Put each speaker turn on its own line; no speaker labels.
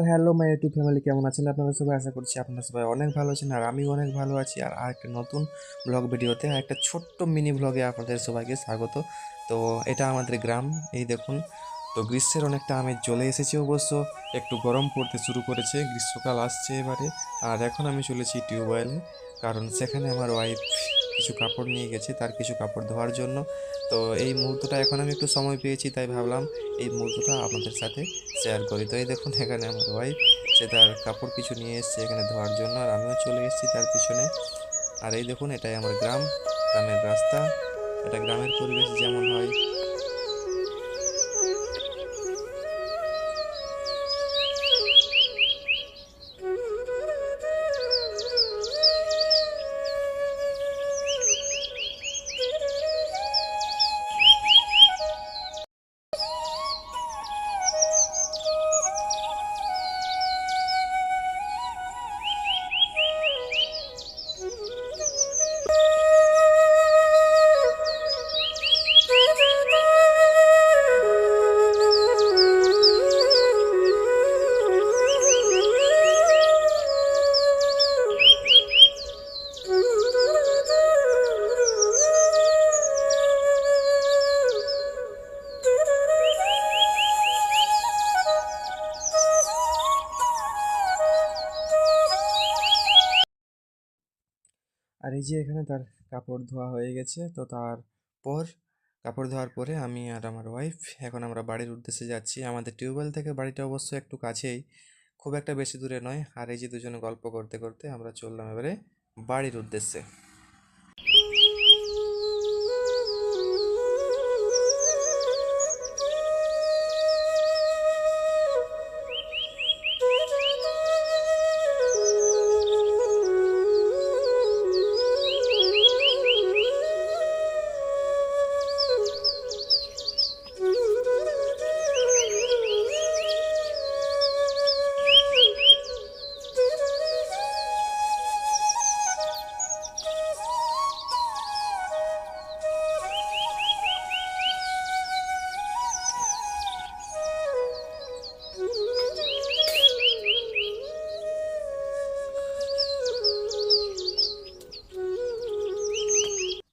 তো hello my YouTube family কেমন আছেন? আপনারা সবাই আশা করছি আপনারা সবাই অনেক ভালো আছেন আর আমি অনেক ভালো আছি। আর আরেকটা নতুন ব্লগ ভিডিওতে আর একটা ছোট্ট মিনি ব্লগে আপনাদের সবাইকে স্বাগত। তো এটা আমাদের গ্রাম, এই দেখুন। তো গ্রীষ্মের অনেকটা আমেজ চলে এসেছে অবশ্য, একটু গরম পড়তে শুরু করেছে, গ্রীষ্মকাল আসছে এবারে। আর এখন আমি চলেছি টিউবওয়েলে, কারণ সেখানে আমার ওয়াইফ কিছু কাপড় নিয়ে গেছে, তার কিছু কাপড় ধোয়ার জন্য। তো এই মুহূর্তটা এখন আমি একটু সময় পেয়েছি, তাই ভাবলাম এই মুহূর্তটা আপনাদের সাথে শেয়ার করি। তো এই দেখুন, এখানে আমার ওয়াইফ সে তার কাপড় কিছু নিয়ে এসছে এখানে ধোয়ার জন্য আর আমিও চলে এসেছি তার পিছনে। আর এই দেখুন, এটাই আমার গ্রাম, গ্রামের রাস্তা। এটা গ্রামের পরিবেশ যেমন হয় আর এই যে এখানে তার কাপড় ধোয়া হয়ে গেছে, তো তারপর কাপড় ধোয়ার পরে আমি আর আমার ওয়াইফ এখন আমরা বাড়ির উদ্দেশ্যে যাচ্ছি। আমাদের টিউবওয়েল থেকে বাড়িটা অবশ্য একটু কাছেই, খুব একটা বেশি দূরে নয়। আর এই যে দুজনে গল্প করতে করতে আমরা চললাম এবারে বাড়ির উদ্দেশ্যে।